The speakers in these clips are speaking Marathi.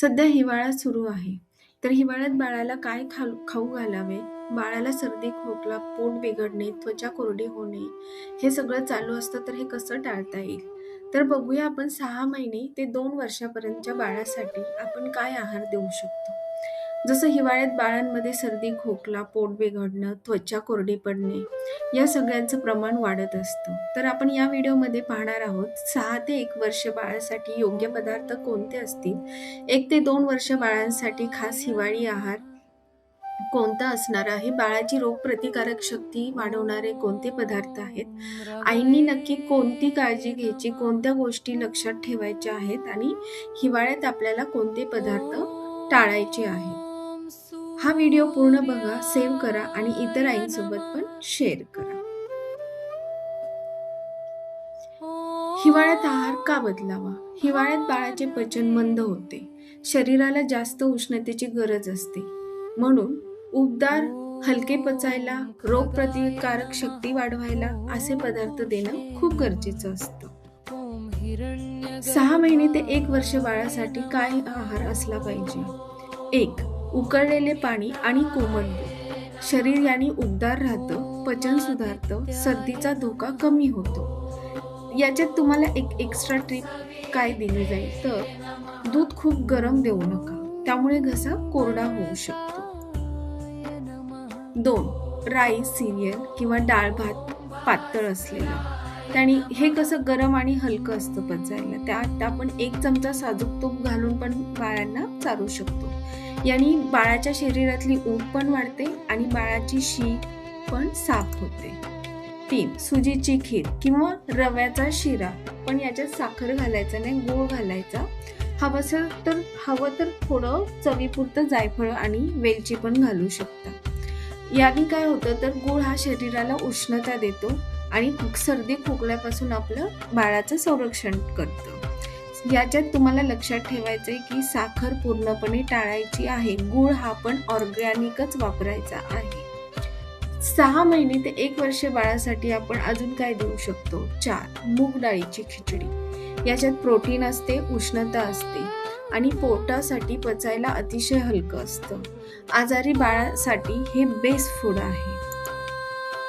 सध्या हिवाळा सुरू आहे. तर हिवाळ्यात बाळाला काय खाल खाऊ घालावे? बाळाला सर्दी खोकला पोट बिघडणे त्वचा कोरडी होणे हे सगळं चालू असतं तर हे कसं टाळता येईल? तर बघूया आपण सहा महिने ते दोन वर्षापर्यंतच्या बाळासाठी आपण काय आहार देऊ शकतो? जसं हिवाळ्यात बाळांमध्ये सर्दी खोकला पोट बिघडणं त्वचा कोरडी पडणे या सगळ्यांचं प्रमाण वाढत असतं. तर आपण या व्हिडिओमध्ये पाहणार आहोत सहा ते एक वर्ष बाळासाठी योग्य पदार्थ कोणते असतील? एक ते दोन वर्ष बाळांसाठी खास हिवाळी आहार कोणता असणार आहे? बाळाची रोगप्रतिकारक शक्ती वाढवणारे कोणते पदार्थ आहेत? आईंनी नक्की कोणती काळजी घ्यायची? कोणत्या गोष्टी लक्षात ठेवायच्या आहेत? आणि हिवाळ्यात आपल्याला कोणते पदार्थ टाळायचे आहेत? हा व्हिडिओ पूर्ण बघा सेव्ह करा आणि इतर आईंसोबत पण शेअर करा. हिवाळ्यात आहार का बदलावा? हिवाळ्यात बाळाचे पचन मंद होते. शरीराला जास्त उष्णतेची गरज असते. म्हणून उबदार हलके पचायला रोगप्रतिकारक शक्ती वाढवायला असे पदार्थ देणं खूप गरजेचं असतं. सहा महिने ते एक वर्ष बाळासाठी काय आहार असला पाहिजे. एक उकळलेले पाणी आणि कोमट शरीर याने उबदार राहतं पचन सुधारतं सर्दीचा धोका कमी होतो. याच्यात तुम्हाला एक एक्स्ट्रा ट्रिप काय दिली जाईल? तर दूध खूप गरम देऊ नका. त्यामुळे घसा कोरडा होऊ शकतो. दोन राईस सिरियल किंवा डाळ भात पातळ असलेलं. त्याने हे कसं गरम आणि हलकं असतं पचायला त्यात आपण एक चमचा साजूक तूप घालून पण बाळांना चालू शकतो. याने बाळाच्या शरीरातली ऊब पण वाढते आणि बाळाची शी पण साफ होते. तीन सुजीची खीर किंवा रव्याचा शिरा. पण याच्यात साखर घालायचा नाही गोळ घालायचा. हवं असेल तर हवं तर थोडं चवीपुरतं जायफळ आणि वेलची पण घालू शकता. याने काय होतं तर गुळ हा शरीराला उष्णता देतो आणि सर्दी खोकल्यापासून आपलं बाळाचं संरक्षण करतं. याच्यात तुम्हाला लक्षात ठेवायचं आहे की साखर पूर्णपणे टाळायची आहे. गुळ हा पण ऑर्गॅनिकच वापरायचा आहे. सहा महिने ते एक वर्ष बाळासाठी आपण अजून काय देऊ शकतो? चार. मूग डाळीची खिचडी. याच्यात प्रोटीन असते उष्णता असते आणि पोटासाठी पचायला अतिशय हलकं असतं. आजारी बाळासाठी हे बेस्ट फूड आहे.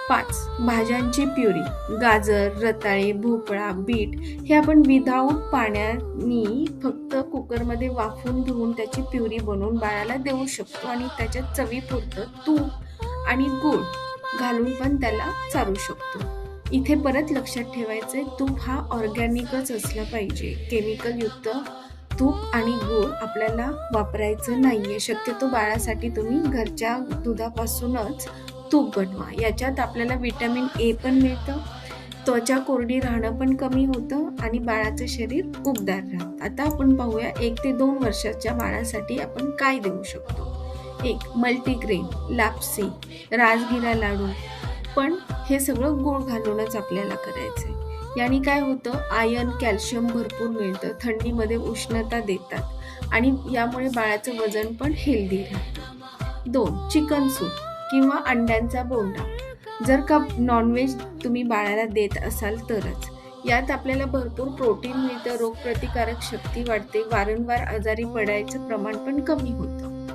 पाच भाज्यांची प्युरी गाजर रताळे भोपळा बीट हे आपण विदाऊट पाण्यानी फक्त कुकरमध्ये वाफून घेऊन त्याची प्युरी बनवून बाळाला देऊ शकतो आणि त्याच्यात चवीपुरतं तूप आणि गूळ घालून पण त्याला चारू शकतो. इथे परत लक्षात ठेवायचंय तूप हा ऑर्गॅनिकच असला पाहिजे. केमिकलयुक्त तूप आणि गूळ आपल्याला वापरायचं नाही आहे शक्यतो बाळासाठी तुम्ही घरच्या दुधापासूनच तूप बनवा. याच्यात आपल्याला विटॅमिन ए पण मिळतं. त्वचा कोरडी राहणं पण कमी होतं आणि बाळाचं शरीर उबदार राहतं. आता आपण पाहूया एक ते दोन वर्षाच्या बाळासाठी आपण काय देऊ शकतो. एक मल्टीग्रेन लापसी राजगिरा लाडू. पण हे सगळं गुळ घालूनच आपल्याला करायचंय. याने काय होतं? आयर्न कॅल्शियम भरपूर मिळतं. थंडीमध्ये उष्णता देतात. आणि यामुळे बाळाचं वजन पण हेल्दी राहतं. दोन चिकन सूप किंवा अंड्यांचा बोंडा. जर का नॉनव्हेज तुम्ही बाळाला देत असाल तरच. यात आपल्याला भरपूर प्रोटीन मिळतं रोगप्रतिकारक शक्ती वाढते वारंवार आजारी पडायचं प्रमाण पण कमी होतं.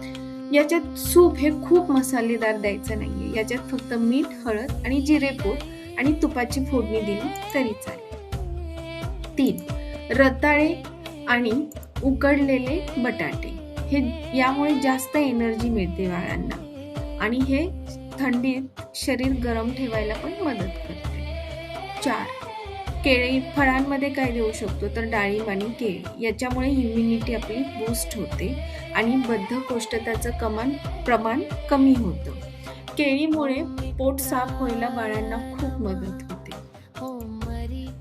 याच्यात सूप हे खूप मसालेदार द्यायचं नाही आहे याच्यात फक्त मीठ हळद आणि जिरेपूड आणि तुपाची फोडणी दिली तरी चालेल. तीन रताळे आणि उकडलेले बटाटे. हे यामुळे जास्त एनर्जी मिळते बाळांना. आणि हे थंडीत शरीर गरम ठेवायला पण मदत करते. चार केळी फळांमध्ये काय देऊ शकतो? तर डाळिंब आणि केळी. याच्यामुळे इम्युनिटी आपली बूस्ट होते आणि बद्धकोष्ठताचं कमान प्रमाण कमी होतं. केळीमुळे पोट साफ व्हायला बाळांना खूप मदत होते.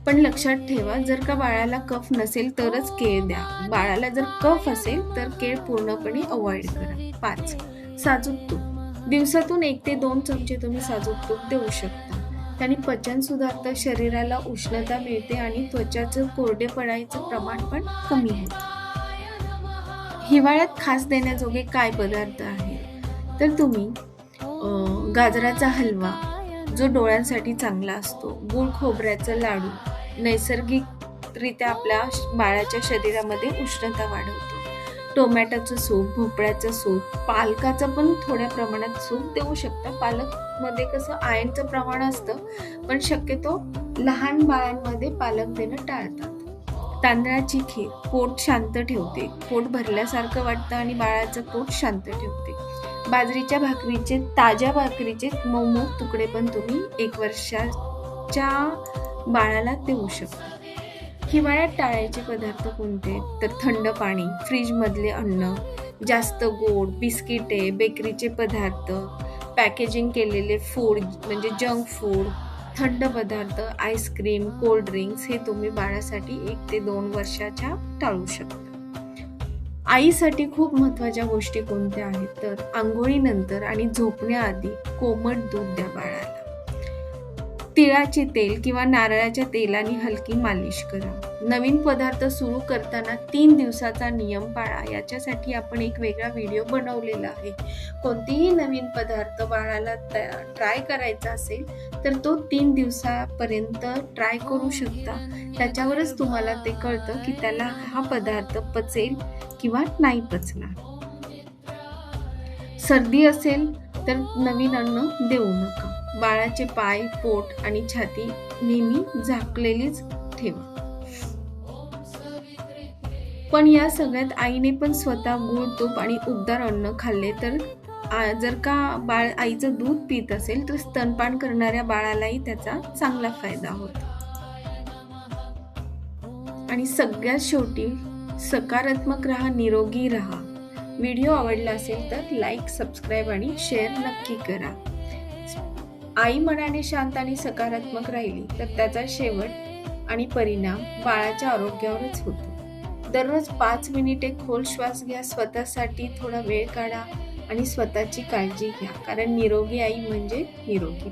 पण लक्षात ठेवा जर का बाळाला कफ नसेल तरच केळ द्या. बाळाला जर कफ असेल तर केळ पूर्णपणे अवॉइड करा. पाच साजूक तूप. दिवसातून एक ते दोन चमचे तुम्ही साजूक तूप देऊ शकता. त्याने पचन सुधारतं शरीराला उष्णता मिळते आणि त्वचाचं कोरडे पडायचं प्रमाण पण कमी होतं. हिवाळ्यात खास देण्याजोगे काय पदार्थ आहे तर तुम्ही गाजराचा हलवा जो डोळ्यांसाठी चांगला असतो गुळ खोबऱ्याचं लाडू नैसर्गिकरित्या आपल्या बाळाच्या शरीरामध्ये उष्णता वाढवतो. टोमॅटोचं सूप भोपळ्याचं सूप पालकाचं पण थोड्या प्रमाणात सूप देऊ शकता. पालकमध्ये कसं आयनचं प्रमाण असतं पण शक्यतो लहान बाळांमध्ये पालक देणं टाळतात. तांदळाची खीर पोट शांत ठेवते. पोट भरल्यासारखं वाटतं आणि बाळाचं पोट शांत ठेवते. बाजरीच्या भाकरीचे ताज्या भाकरीचे मऊ मऊ तुकडे पण तुम्ही एक वर्षाच्या बाळाला देऊ शकता. हिवाळ्यात टाळायचे पदार्थ कोणते? तर थंड पाणी फ्रीजमधले अन्न जास्त गोड बिस्किटे बेकरीचे पदार्थ पॅकेजिंग केलेले फूड म्हणजे जंक फूड थंड पदार्थ आईस्क्रीम कोल्ड ड्रिंक्स हे तुम्ही बाळासाठी एक ते दोन वर्षाच्या टाळू शकता. आईसाठी खूप महत्त्वाच्या गोष्टी कोणत्या आहेत? तर आंघोळीनंतर आणि झोपण्याआधी कोमट दूध द्या बाळाला. तिळाचे तेल किंवा नारळाच्या तेलाने हलकी मालिश करा. नवीन पदार्थ सुरू करताना तीन दिवसाचा नियम पाळा. याच्यासाठी आपण एक वेगळा व्हिडिओ बनवलेला आहे. कोणतीही नवीन पदार्थ बाळाला ट्राय करायचा असेल तर तो तीन दिवसापर्यंत ट्राय करू शकता. त्याच्यावरच तुम्हाला ते कळतं की त्याला हा पदार्थ पचेल किंवा नाही पचणार. सर्दी असेल तर नवीन अन्न देऊ नका. बाळाचे पाय पोट आणि छाती नेहमी झाकलेलीच ठेवा. पण या सगळ्यात आईने पण स्वतः गुळ तूप आणि उबदार अन्न खाल्ले तर जर का बाळ आईचं दूध पित असेल तर स्तनपान करणाऱ्या बाळालाही त्याचा चांगला फायदा होतो. आणि सगळ्यात शेवटी सकारात्मक राहा निरोगी राहा. व्हिडिओ आवडला असेल तर लाईक सबस्क्राईब आणि शेअर नक्की करा. आई मनाने शांत आणि सकारात्मक राहिली तर त्याचा शेवट आणि परिणाम बाळाच्या आरोग्यावरच होतो. दररोज पाच मिनिटे खोल श्वास घ्या स्वतःसाठी थोडा वेळ काढा आणि स्वतःची काळजी घ्या कारण निरोगी आई म्हणजे निरोगी